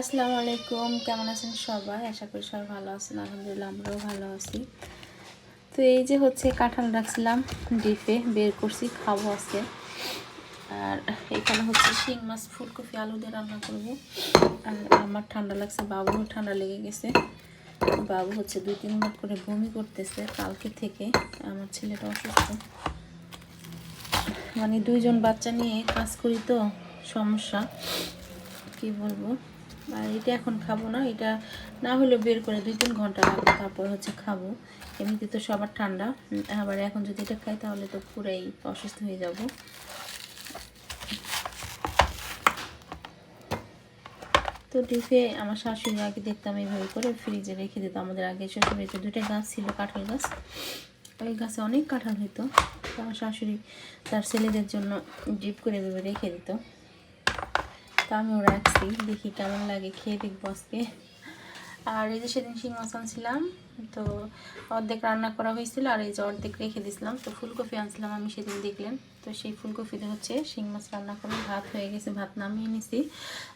আসসালামু আলাইকুম, কেমন আছেন সবাই? আশা করি সবাই ভালো আছেন, আলহামদুলিল্লাহ আমরাও ভালো আছি। তো এই যে হচ্ছে কাঁঠাল রাখছিলাম, ডিপে বের করছি, খাব আজকে। আর এখানে হচ্ছে শিং মাছ, ফুলকপি, আলু দিয়ে রান্না করব। আর আমার ঠান্ডা লাগছে, বাবুরও ঠান্ডা লেগে গেছে। বাবু হচ্ছে দুই তিনবার করে বমি করতেছে, কালকে থেকে আমার ছেলেটা অসুস্থ। মানে দুইজন বাচ্চা নিয়ে কাজ করি তো, সমস্যা, কি বলব? আর এটা এখন খাব না, এটা না হলে বের করে দুই তিন ঘণ্টা লাগবে, তারপর হচ্ছে খাব। এমনিতে তো সবার ঠান্ডা, আবার এখন যদি এটা খাই তাহলে তো পুরাই অসুস্থ হয়ে যাব। তো ডিপে আমার শাশুড়ি আগে দেখতাম এইভাবে করে ফ্রিজে রেখে দিত, আমাদের আগে শ্বশুরবাড়িতে দুটো গাছ ছিল, কাঁঠাল গাছ। ওই গাছে অনেক কাঁঠাল হইতো আমার শাশুড়ি তার ছেলেদের জন্য ডিপ করে রেখে দিত। আমিও রাখছি দেখি কেমন লাগে, খেয়ে দেখব আজকে আর এই যে সেদিন শিং মাছ আনছিলাম তো অর্ধেক রান্না করা হয়েছিল আর এই যে অর্ধেক রেখে দিয়েছিলাম তো ফুলকপি আনছিলাম আমি সেদিন দেখলেন। তো সেই ফুলকপিতে হচ্ছে শিং মাছ রান্না করে ভাত হয়ে গেছে, ভাত নামিয়ে নিছি।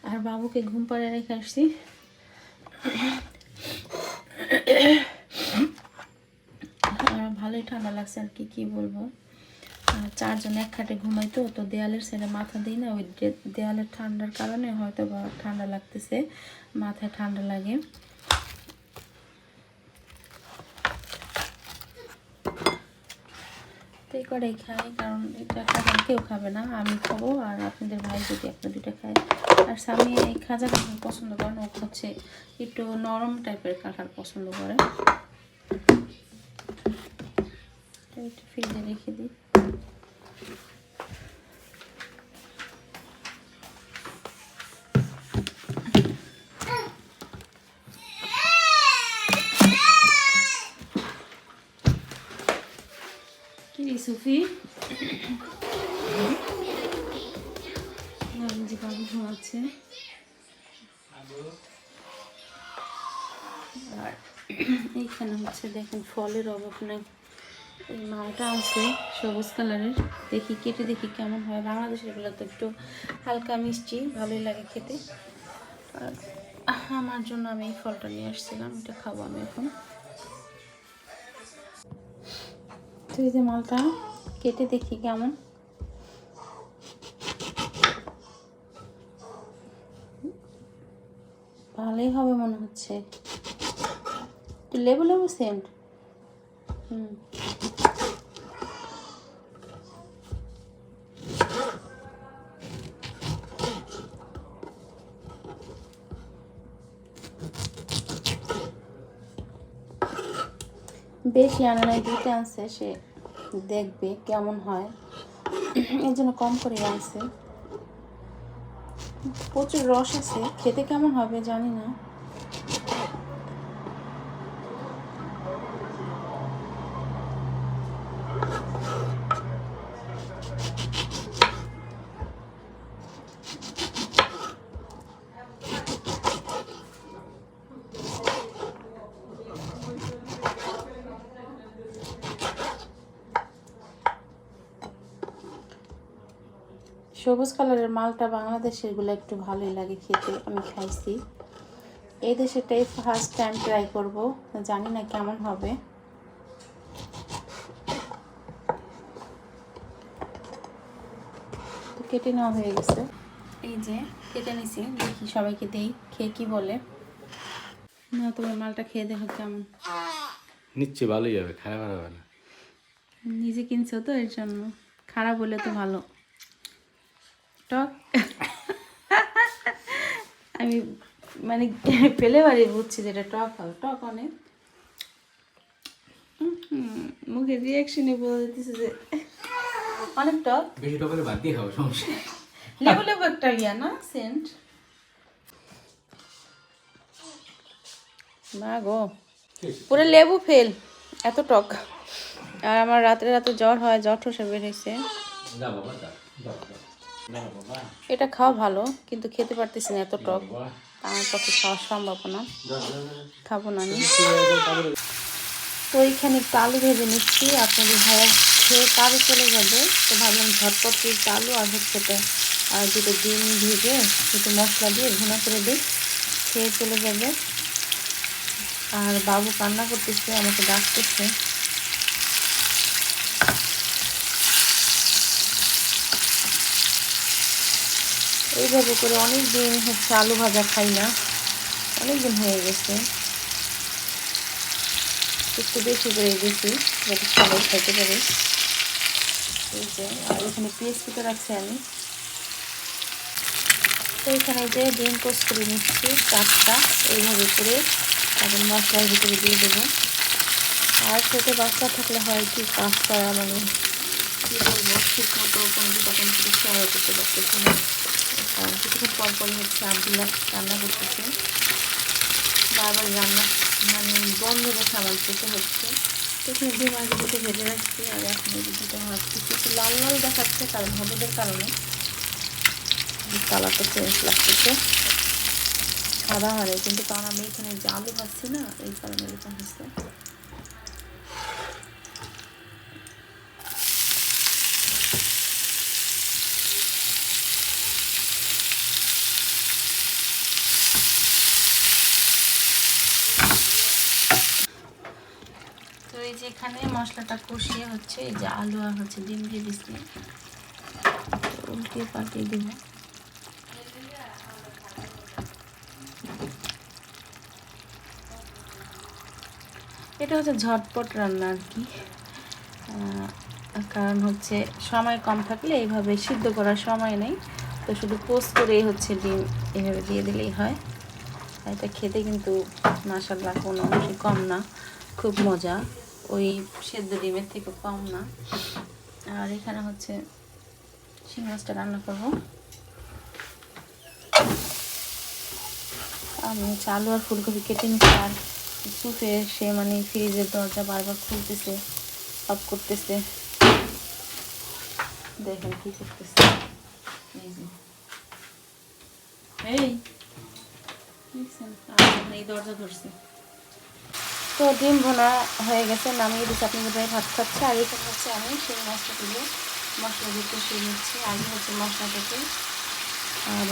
আর বাবুকে ঘুম পাড়ে রেখে আসছি। আর ভালোই ঠান্ডা লাগছে আর কি কি বলব। চারজন এক খাটে ঘুমাই তো দেয়ালের সাইডে মাথা দিই না, ওই দেয়ালের ঠান্ডার কারণে হয়তো বা ঠান্ডা লাগতেছে, মাথায় ঠান্ডা লাগে। তো করেই খাই, কারণ এটা খাবার কেউ খাবে না, আমি খাব, আর আপনাদের ভাই যদি একটা দুটো খায়। আর স্বামী এই খাজা পছন্দ করেন, ও হচ্ছে একটু নরম টাইপের কাঁঠাল পছন্দ করে তো একটু ফ্রিজে রেখে দিই। কি সুফি? যে বাবু আর এইখানে হচ্ছে দেখেন ফলের অভাব নেই। এই মালটা আছে সবুজ কালারের। দেখি কেটে দেখি কেমন হয়। বাংলাদেশেরগুলো তো একটু হালকা মিষ্টি, ভালোই লাগে খেতে। আর আমার জন্য আমি এই ফলটা নিয়ে আসছিলাম, এটা খাব আমি এখন। এই যে মালটা, কেটে দেখি কেমন। ভালোই হবে মনে হচ্ছে। একটু লেবু লেবু সেন্ট হুম। বেশি আনে দুইটা আনছে, সে দেখবে কেমন হয়। এর জন্য কম করে আনছে। প্রচুর রস আছে, খেতে কেমন হবে জানি না। সবুজ কালারের মালটা বাংলাদেশেরগুলো একটু ভালোই লাগে খেতে আমি খাইছি। এই দেশেরটাই ফার্স্ট টাইম ট্রাই করব জানি না কেমন হবে। তো কেটে নেওয়া হয়ে গেছে। এই যে কেটে নিছি দেখি সবাইকে দেই খেয়ে কি বলে। না তোমার মালটা খেয়ে দেখো কেমন। নিশ্চয় ভালোই হবে খারাপ হবে না। নিজে কিনছো তো এর জন্য। খারাপ হলে তো ভালো। টক আমি মানে পেলে বাড়ি বুঝছি যেটা টক হবে। টক অনেক হুম, মুখের রিয়াকশনে বোঝা যেতেছে যে অনেক টক। বেশি টকরে বাদ দিয়ে খাব সমস্যা লেবু লেবু একটা ইয়া না? সেন্ট মা গো পুরো লেবু ফেল এত টক। আর আমার রাত্রে রাতে জ্বর হয় জ্বর ঠসে বের হয়েছে এটা খাওয়া ভালো, কিন্তু খেতে পারতেছি না এত টক। আমার পক্ষে খাওয়া সম্ভব না। খাব না আমি। তো এইখানে আলু ভেজে নিচ্ছি। আপনাদের ভাইয়া খেয়ে কাজে চলে যাবে। তো ভাবলাম ঝটপট একটু আলু আর হচ্ছে আর দুটো ডিম ভেজে একটু মশলা দিয়ে ভুনা করে দিই। খেয়ে চলে যাবে। আর বাবু কান্না করতেছে, আমাকে ডাকতেছে। এইভাবে করে অনেক দিন হচ্ছে আলু ভাজা খাই না। অনেক দিন হয়ে গেছে। একটু বেশি করে দিয়েছি যাতে সবাই খেতে পারে। এই যে, আর এখানে পেঁয়াজ কেটে রাখছি আমি। তো এখানে যে ডিম পোস্ট করে নিচ্ছি, চারটা। এইভাবে করে তারপর মশলার ভিতরে দিয়ে দেবো। আর ছোটো বাচ্চা থাকলে হয় কি কাজ করা মানে কী বলব, ঠিক মতো কোনো কিছু কোনো কিছু শেয়ার করতে পারতেছি না। কিছুক্ষণ পর পর হচ্ছে আবদুল্লাহ রান্না করতেছে। বারবার রান্না মানে বন্ধ রেখে আমার খেতে হচ্ছে। এখানে ডিম আগে দুটো ভেজে রাখছি আর এখন এই দুটো ভাবতেছি একটু লাল লাল দেখাচ্ছে কারণ হলুদের কারণে। কালারটা চেঞ্জ লাগতেছে। সাদা হয় কিন্তু কারণ আমি এখানে যে আলু না, এই কারণে এরকম হচ্ছে। এখানে মশলাটা কষিয়ে হচ্ছে, এই যে আলু আর হচ্ছে ডিম দিয়ে দিচ্ছি। উল্টিয়ে পাল্টিয়ে দিব। এটা হচ্ছে ঝটপট রান্না আর কি। কারণ হচ্ছে সময় কম থাকলে এইভাবে সিদ্ধ করার সময় নেই। তো শুধু পোস্ট করেই হচ্ছে ডিম এভাবে দিয়ে দিলেই হয়। এটা খেতে কিন্তু মাসাল্লাহ কোনো কম না, খুব মজা। ওই সেদ্ধ ডিমের থেকে কম না। আর এখানে হচ্ছে শিং মাছটা রান্না করব। আমি আলু আর ফুলকপি কেটে নিচ্ছি আর সুফে সে মানে ফ্রিজের দরজা বারবার খুলতেছে, অফ করতেছে। দেখেন কি করতেছে। এই দরজা ধরছে। তো ডিম ভোনা হয়ে গেছে, নামিয়ে দিচ্ছি। আপনি ভাই ভাত খাচ্ছে আর এখানে হচ্ছে আমি সেই মাছটা তুলে মশলা দিয়ে কষিয়ে নিচ্ছি। আগে হচ্ছে মশলাটাকে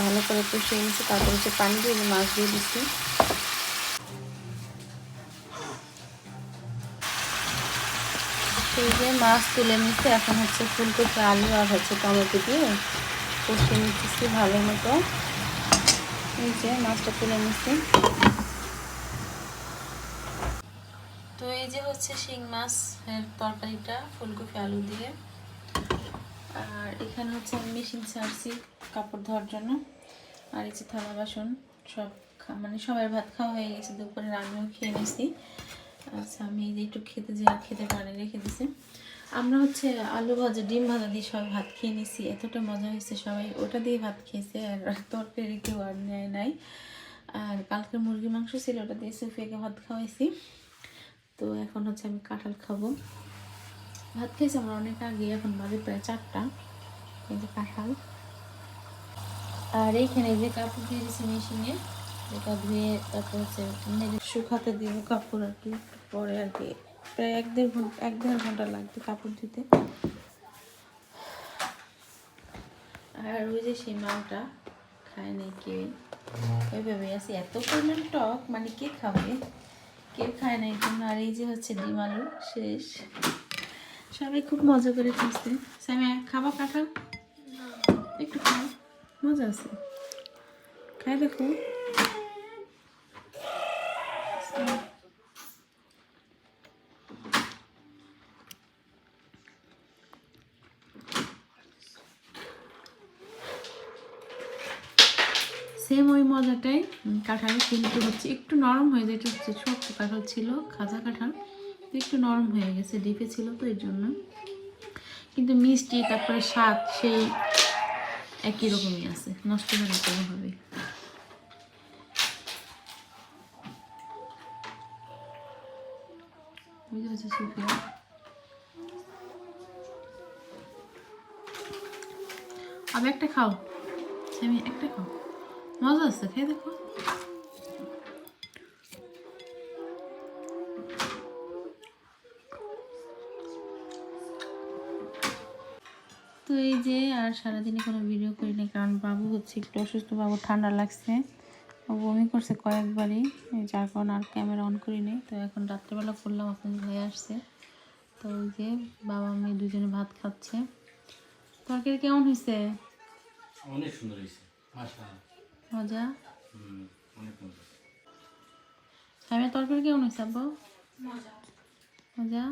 ভালো করে কষিয়ে নিচ্ছি। তারপর হচ্ছে পানি দিয়ে মাছ দিয়ে দিচ্ছি। এই যে মাছ তুলে নিচ্ছি, এখন হচ্ছে ফুলকপি, আলু আর হচ্ছে টমেটো দিয়ে কষিয়ে নিচ্ছি ভালো মতো। এই যে মাছটা তুলে নিচ্ছি। তো এই যে হচ্ছে শিং মাছের তরকারিটা, ফুলকপি, আলু দিয়ে। আর এখানে হচ্ছে আমি মেশিন ছাড়ছি কাপড় ধোয়ার জন্য। আর এই যে থালা বাসন সব মানে সবার ভাত খাওয়া হয়ে গেছে, দুপুরে আমিও খেয়ে নিয়েছি। আচ্ছা আমি এই যে একটু খেতে যে খেতে পারি রেখে দিছি। আমরা হচ্ছে আলু ভাজা, ডিম ভাজা দিয়ে সবাই ভাত খেয়ে নিছি এতটা মজা হয়েছে সবাই। ওটা দিয়ে ভাত খেয়েছে আর তরকারি কেউ আর নেয় নাই। আর কালকে মুরগি মাংস ছিল, ওটা দিয়ে সুফিয়াকে ভাত খাওয়াইছি। তো এখন হচ্ছে আমি কাঁঠাল খাব। ভাত খেয়েছি আমরা অনেক আগে, এখন বাজে প্রায় চারটা যে কাঁঠাল। আর এইখানে যে কাপড় দিয়ে দিয়েছি মেশিনে এটা ধুয়ে তারপর হচ্ছে শুকাতে দিব কাপড় আর কি, পরে আর কি, প্রায় এক দেড় ঘণ্টা, এক দেড় ঘণ্টা লাগবে কাপড় ধুতে। আর ওই যে সেই মালটা, খায় নাই কেউ ওইভাবে আছে। এত পরিমাণ টক মানে কে খাবে? কেউ খায় না এই জন্য আর এই যে হচ্ছে ডিম আলু শেষ। সবাই খুব মজা করে খাচ্ছে। স্যামে খাবা কাঁঠাল একটু খাও। মজা আছে। খাই দেখো। সেম ওই মজাটাই। কাঁঠাল কিন্তু হচ্ছে একটু নরম হয়ে যায় হচ্ছে ছোট্ট কাঁঠাল ছিল, খাজা কাঁঠাল। একটু নরম হয়ে গেছে, ডিপে ছিল তো এর জন্য। কিন্তু মিষ্টি, তারপরে স্বাদ সেই একই রকমই আছে, নষ্ট হয়ে বুঝতে পারছি, সুফিয়া? আবার একটা খাও। আমি একটা খাও। মজা আছে খেয়ে দেখো তো এই যে আর সারাদিনে কোনো ভিডিও করিনি, কারণ বাবু হচ্ছে একটু অসুস্থ, বাবু ঠান্ডা লাগছে। বমি করছে কয়েকবারই যার কারণে আর ক্যামেরা অন করিনি। তো এখন রাত্রেবেলা করলাম আপনাদের ভাই আসছে। তো ওই যে বাবা, মেয়ে দুজনে ভাত খাচ্ছে। তরকারি কেমন হয়েছে? অনেক সুন্দর হয়েছে মজা? আমি তরকারি কেমন হয়েছে আব্বু? মজা।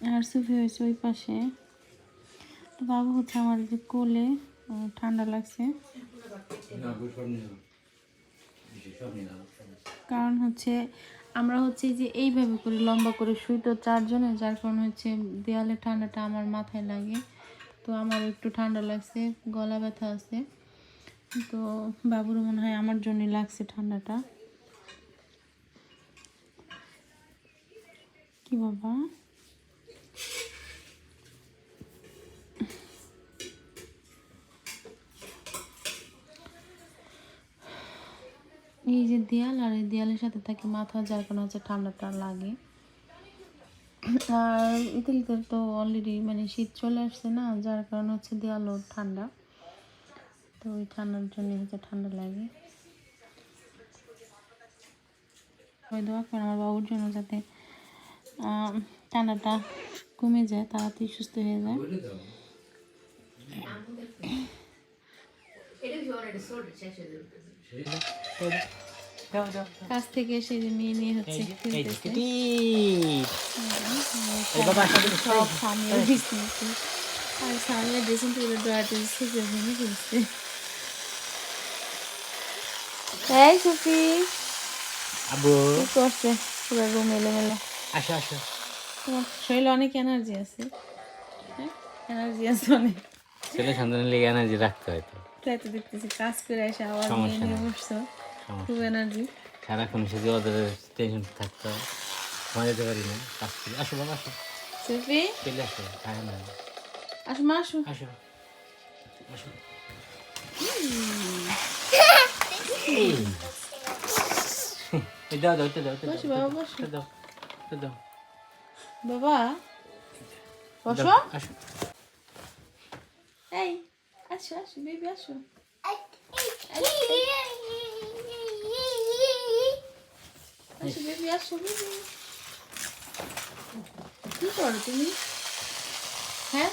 আর সুফি হয়েছে ওই পাশে। তো বাবু হচ্ছে আমার যে কোলে ঠান্ডা লাগছে। কারণ হচ্ছে আমরা হচ্ছে যে এইভাবে করে লম্বা করে শুই তো চারজনে যার কারণে হচ্ছে দেয়ালে ঠান্ডাটা আমার মাথায় লাগে। তো আমার একটু ঠান্ডা লাগছে, গলা ব্যথা আছে। তো বাবুর মনে হয় আমার জন্যই লাগছে ঠান্ডাটা। কি বাবা? এই যে দেয়াল আর এই দেয়ালের সাথে থাকে মাথা, যার কারণে হচ্ছে ঠান্ডাটা লাগে। আর ইতালিতে তো অলরেডি মানে শীত চলে আসছে না যার কারণে হচ্ছে দেয়ালও ঠান্ডা। তো ওই ঠান্ডার জন্য হচ্ছে ঠান্ডা লাগে। ওই দোয়া করে আমার বাবুর জন্য যাতে ঠান্ডাটা কমে যায় তাড়াতাড়ি সুস্থ হয়ে যায়। দাও কাছ থেকে এসে যে মেয়ে নিয়ে হচ্ছে খেলতেছে সব সামনে দিচ্ছে আর সামনে ড্রেসিং টেবিলের ড্রয়ারটা থেকে ভেঙে ফেলছে এই সুফি আবু। কি করছে? পুরো রুম এলোমেলো। আসো আসো। তোমার শরীরে অনেক এনার্জি আছে। হ্যাঁ এনার্জি আছে অনেক। ছেলে সন্তানের লেগে এনার্জি রাখতে হয় তো। তাই তো দেখতেছি কাজ করে এসে আবার নিয়ে বসছো। খুব এনার্জি সারাক্ষণ শুধু ওদের টেনশন থাকতে হয় সময় যেতে পারি না। কাজ করি আসো বাবা আসো। সুফি? চলে আসো। খায় না আসো মা আসো। আসো। আসো। দাও দাও দাও দাও, বাবা বসো। দাও দাও। বাবা বসো। আসো। এই আসো আসো বেবি আসো। আসো বেবি আসো বেবি কি করো তুমি হ্যাঁ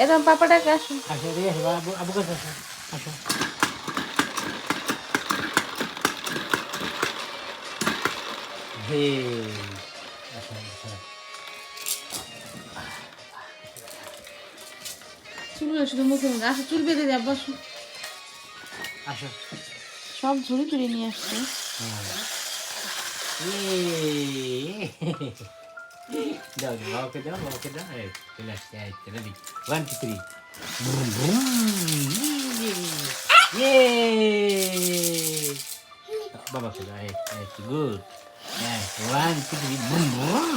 এরকম পাপাটাকে আসো আসো এদিকে আসো বাবা, আবু আবু কাছে আসো আসো হে আসো আসো চুলগুলো শুধু মুখে মুখে আসো চুল বেঁধে দেব বসো আসো সব ঝুড়ি টুড়ি নিয়ে আসছে দাও দাও বাবাকে দাও বাবাকে দাও এই চলে আসছে এই তো ready one two three boom boom ইয়ে বাবাকে দাও এই এই গুড হ্যাঁ one two three boom boom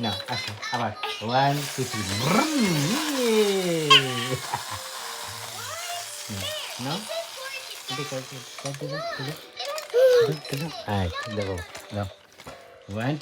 না আসো আবার one two three No? Hindi ko. Dito,